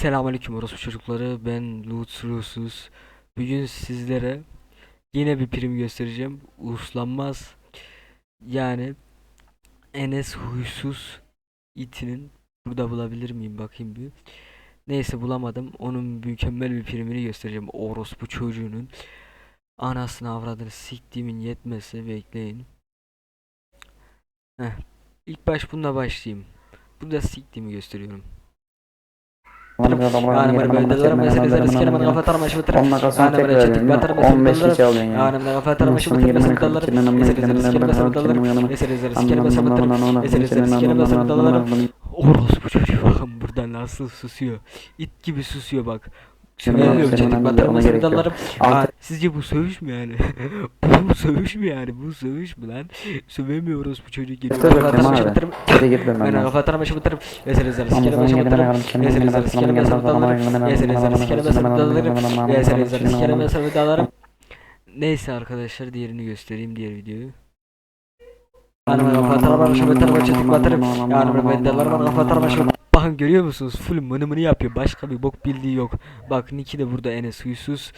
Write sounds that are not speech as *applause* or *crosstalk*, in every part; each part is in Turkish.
Selamünaleyküm orospu çocukları. Ben Lutsrusuz. Bugün sizlere yine bir prim göstereceğim. Uslanmaz. Yani Enes Huysuz itinin burada bulabilir miyim bakayım bir. Neyse bulamadım. Onun mükemmel bir primini göstereceğim. Orospu çocuğunun anasını avradını siktiğimin yetmesi bekleyin. Heh. İlk baş bununla başlayayım. Burada siktiğimi gösteriyorum. Yani böyle böyle mesela sen iskele bana kafa tarma şu tarım. Yani böyle çetik batar mesela 15 dallarım. kişi alıyorsun Yani böyle kafa tarma şu tarım mesela dallarım. Mesela sen iskele mesela dallarım. Mesela sen iskele mesela dallarım. Mesela sen iskele mesela dallarım. Orospu çocuğu *laughs* bakın burada nasıl susuyor. İt gibi susuyor bak. Yok. dallarım. Altı- Aa, Sizce bu sövüş mü yani? bu sövüş mü yani? Bu sövüş mü lan? Sövemiyoruz bu çocuğu geliyor. Tabii, Kafa Kemal tarma şu abi. tarım. Hadi git ben Ben ben. kafa tarma şu tarım. Mesela sen iskele Amazon mesela gelene dallarım. kadar kendine Mesela kadar sen sana iskele gelene mesela kadar dallarım. sana gelene Mesela sen kadar iskele sana mesela gelene dallarım. kadar Mesela sana sen gelene iskele kadar mesela dallarım. Neyse arkadaşlar diğerini göstereyim diğer videoyu. Yani ben kafa tarama şu tarama çetik batarım. Yani ben dallarım kafa Bakın görüyor musunuz? Full mını mını yapıyor. Başka bir bok bildiği yok. Bak Niki de burada Enes Huysuz.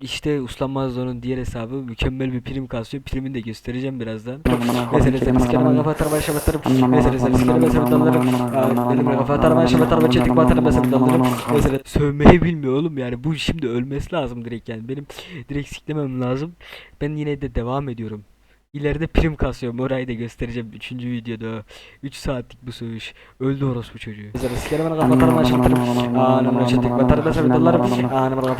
İşte Uslanmaz onun diğer hesabı mükemmel bir prim kasıyor. Primini de göstereceğim birazdan. Mesela sen iskeleme kafa tarama şu batarım. Mesela sen iskeleme mesela dallarım. Benim kafa tarama şu batarım çetik batarım mesela dallarım. Mesela sövmeyi bilmiyor oğlum yani. Bu şimdi ölmesi lazım direkt yani. Benim direkt siklemem lazım. Ben yine de devam ediyorum. İleride prim kasıyorum. Orayı da göstereceğim 3. videoda. 3 saatlik bu sövüş. Öldü orospu çocuğu. Mesela sikere bana kafatarım aşağı batarım. Anamına çetik batarım mesela bir dallarım. Anamına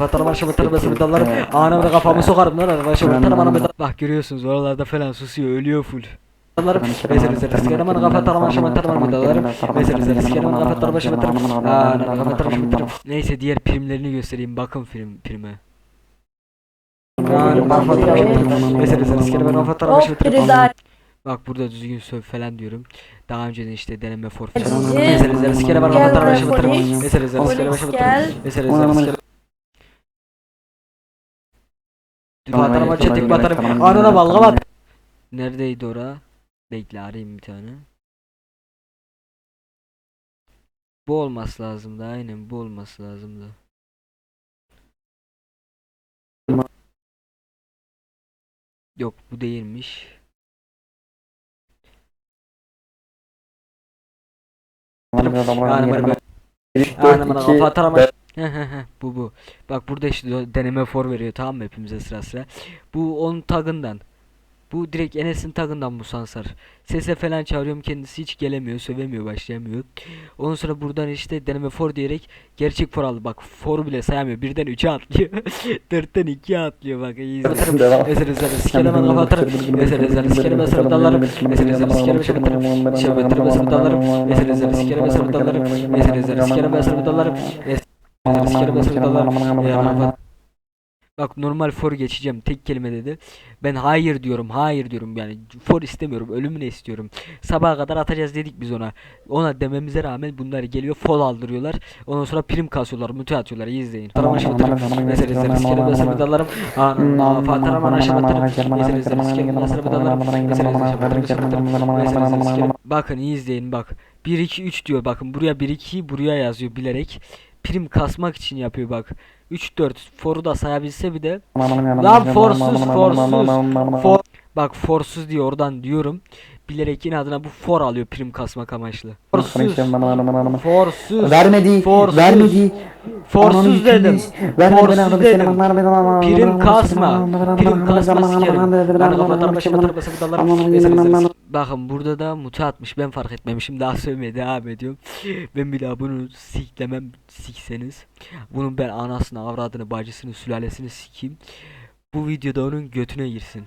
mesela bir dallarım. Anamına kafamı sokarım lan anamına. Bak görüyorsunuz oralarda falan susuyor. Ölüyor full. Mesela. Mesela. Anamına. Neyse diğer primlerini göstereyim. Bakın film prime. Yani kafatarım aşağı batarım. Mesela sen Hop batarım. biri Bak burada düzgün söv falan diyorum. Daha önceden işte deneme for falan. Mesela kafatar buraya başı batırım. polis. Mesela zerskere Polis başı gel. batırım. Mesela zerskere Batarım Tamam, çetik tamam, batarım. Anana balga bat. Neredeydi ora? Bekle arayayım bir tane. Bu olması lazımdı aynen bu olması lazımdı. Yok bu değilmiş. Bana kafa atarım. bu bu. Bak burada işte deneme for veriyor tamam mı hepimize sıra sıra. Bu onun tagından. Bu direkt Enes'in tagından bu Sansar. Sese falan çağırıyorum kendisi hiç gelemiyor, sövemiyor, başlayamıyor. Ondan sonra buradan işte deneme for diyerek gerçek for aldı. Bak for bile sayamıyor. Birden 3'e atlıyor. 4'ten 2'ye atlıyor bak. iyi izle. Devam. Mesela mesela sikele bana kafa atarım. Mesela mesela sikele mesela dallarım. Mesela mesela sikele mesela dallarım. Şey mesela mesela dallarım. Mesela mesela sikele mesela dallarım. Mesela mesela sikele mesela dallarım. Mesela sikele mesela dallarım. Bak normal for geçeceğim tek kelime dedi. Ben hayır diyorum hayır diyorum yani for istemiyorum ölümünü istiyorum. Sabaha kadar atacağız dedik biz ona. Ona dememize rağmen bunlar geliyor fol aldırıyorlar. Ondan sonra prim kasıyorlar müte atıyorlar iyi izleyin. Tarama şamatırım. Mesela izlerim dallarım. Aa fatara bana şamatırım. Mesela izlerim sikele mesela dallarım. Mesela izlerim sikele. Bakın iyi izleyin bak. 1 2 3 diyor bakın buraya 1 2 buraya yazıyor bilerek. Prim kasmak için yapıyor bak. 3 4 foru da sayabilse bir de. Lan forsuz forsuz for Bak forsuz diyor oradan diyorum Bilerek yine adına bu for alıyor prim kasmak amaçlı. Forsuz. Forsuz. Vermedi. Forsuz. Vermedi. Forsuz dedim. Forsuz dedim. Prim kasma. Prim kasma sikerim. Ben Bakın burada da muta atmış. Ben fark etmemişim. Daha sövmeye devam ediyorum. *gasps* Ben bir daha bunu siklemem. Sikseniz. Bunun ben anasını avradını bacısını sülalesini sikeyim. Bu videoda onun götüne girsin